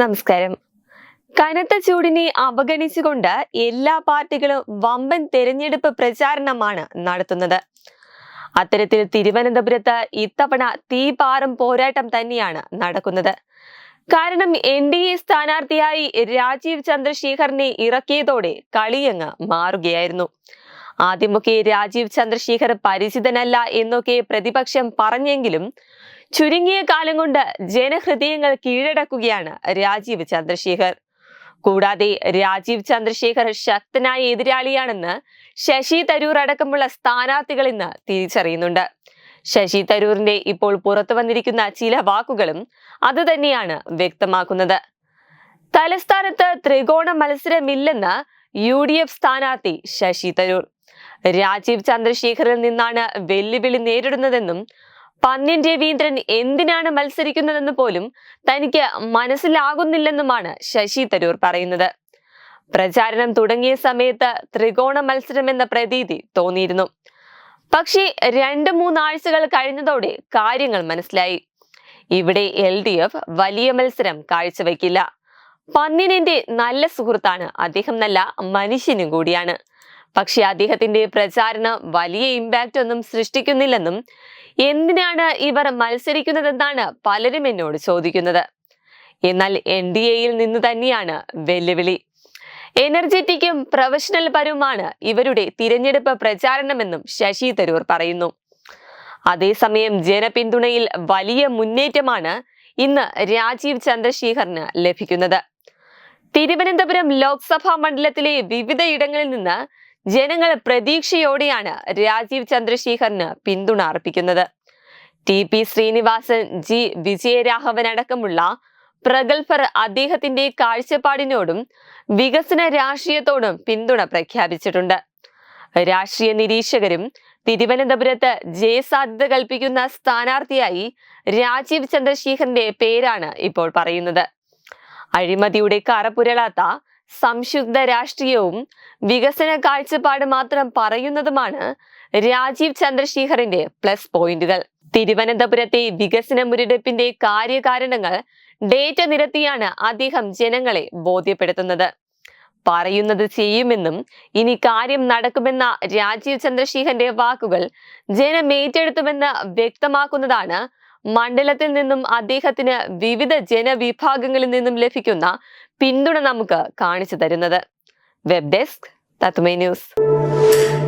നമസ്കാരം. കനത്ത ചൂടിനെ അവഗണിച്ചുകൊണ്ട് എല്ലാ പാർട്ടികളും വമ്പൻ തെരഞ്ഞെടുപ്പ് പ്രചാരണമാണ് നടത്തുന്നത്. അത്തരത്തിൽ തിരുവനന്തപുരത്ത് ഇത്തവണ തീപാറും പോരാട്ടം തന്നെയാണ് നടക്കുന്നത്. കാരണം എൻ ഡി എ സ്ഥാനാർത്ഥിയായി രാജീവ് ചന്ദ്രശേഖറിനെ ഇറക്കിയതോടെ കളിയങ്ങ് മാറുകയായിരുന്നു. ആദ്യമൊക്കെ രാജീവ് ചന്ദ്രശേഖർ പരിചിതനല്ല എന്നൊക്കെ പ്രതിപക്ഷം പറഞ്ഞെങ്കിലും ചുരുങ്ങിയ കാലം കൊണ്ട് ജനഹൃദയങ്ങൾ കീഴടക്കുകയാണ് രാജീവ് ചന്ദ്രശേഖർ. കൂടാതെ രാജീവ് ചന്ദ്രശേഖർ ശക്തനായ എതിരാളിയാണെന്ന് ശശി തരൂർ അടക്കമുള്ള സ്ഥാനാർത്ഥികൾ ഇന്ന് തിരിച്ചറിയുന്നുണ്ട്. ശശി തരൂറിന്റെ ഇപ്പോൾ പുറത്തു വന്നിരിക്കുന്ന ചില വാക്കുകളും അതുതന്നെയാണ് വ്യക്തമാക്കുന്നത്. തലസ്ഥാനത്ത് ത്രികോണ മത്സരമില്ലെന്ന് യു ഡി എഫ് സ്ഥാനാർത്ഥി ശശി തരൂർ. രാജീവ് ചന്ദ്രശേഖറിൽ നിന്നാണ് വെല്ലുവിളി നേരിടുന്നതെന്നും പന്ന്യൻ രവീന്ദ്രൻ എന്തിനാണ് മത്സരിക്കുന്നതെന്ന് പോലും തനിക്ക് മനസ്സിലാകുന്നില്ലെന്നുമാണ് ശശി തരൂർ പറയുന്നത്. പ്രചാരണം തുടങ്ങിയ സമയത്ത് ത്രികോണ മത്സരം എന്ന പ്രതീതി തോന്നിയിരുന്നു. പക്ഷേ രണ്ട് മൂന്നാഴ്ചകൾ കഴിഞ്ഞതോടെ കാര്യങ്ങൾ മനസ്സിലായി. ഇവിടെ എൽ ഡി എഫ് വലിയ മത്സരം കാഴ്ചവെക്കില്ല. പന്നിനിന്റെ നല്ല സുഹൃത്താണ് അദ്ദേഹം നല്ല മനുഷ്യനും കൂടിയാണ്. പക്ഷെ അദ്ദേഹത്തിന്റെ പ്രചാരണം വലിയ ഇമ്പാക്റ്റ് ഒന്നും സൃഷ്ടിക്കുന്നില്ലെന്നും എന്തിനാണ് ഇവർ മത്സരിക്കുന്നതെന്നാണ് പലരും എന്നോട് ചോദിക്കുന്നത്. എന്നാൽ എൻ ഡി എയിൽ നിന്ന് തന്നെയാണ് വെല്ലുവിളി. എനർജറ്റിക്കും പ്രൊഫഷണൽ പരവുമാണ് ഇവരുടെ തിരഞ്ഞെടുപ്പ് പ്രചാരണമെന്നും ശശി തരൂർ പറയുന്നു. അതേസമയം ജനപിന്തുണയിൽ വലിയ മുന്നേറ്റമാണ് ഇന്ന് രാജീവ് ചന്ദ്രശേഖറിന് ലഭിക്കുന്നത്. തിരുവനന്തപുരം ലോക്സഭാ മണ്ഡലത്തിലെ വിവിധ ഇടങ്ങളിൽ നിന്ന് ജനങ്ങൾ പ്രതീക്ഷയോടെയാണ് രാജീവ് ചന്ദ്രശേഖറിന് പിന്തുണ അർപ്പിക്കുന്നത്. T P Sreenivasan G Vijayaraghavan അടക്കമുള്ള പ്രഗത്ഭർ അദ്ദേഹത്തിന്റെ കാഴ്ചപ്പാടിനോടും വികസന രാഷ്ട്രീയത്തോടും പിന്തുണ പ്രഖ്യാപിച്ചിട്ടുണ്ട്. രാഷ്ട്രീയ നിരീക്ഷകരും തിരുവനന്തപുരത്ത് ജയസാധ്യത കൽപ്പിക്കുന്ന സ്ഥാനാർത്ഥിയായി രാജീവ് ചന്ദ്രശേഖറിന്റെ പേരാണ് ഇപ്പോൾ പറയുന്നത്. അഴിമതിയുടെ കറപുരളാത്ത സംശുദ്ധ രാഷ്ട്രീയവും വികസന കാഴ്ചപ്പാട് മാത്രം പറയുന്നതുമാണ് രാജീവ് ചന്ദ്രശേഖറിന്റെ പ്ലസ് പോയിന്റുകൾ തിരുവനന്തപുരത്തെ വികസന മുരടിപ്പിന്റെ കാര്യകാരണങ്ങൾ ഡേറ്റ നിരത്തിയാണ് അദ്ദേഹം ജനങ്ങളെ ബോധ്യപ്പെടുത്തുന്നത്. പറയുന്നത് ചെയ്യുമെന്നും ഇനി കാര്യം നടക്കുമെന്ന രാജീവ് ചന്ദ്രശേഖരന്റെ വാക്കുകൾ ജനം ഏറ്റെടുത്തുമെന്ന് വ്യക്തമാക്കുന്നതാണ് മണ്ഡലത്തിൽ നിന്നും അദ്ദേഹത്തിന് വിവിധ ജനവിഭാഗങ്ങളിൽ നിന്നും ലഭിക്കുന്ന പിന്തുണ നമുക്ക് കാണിച്ചു തരുന്നത്. വെബ് ഡെസ്ക് തത്മേ ന്യൂസ്.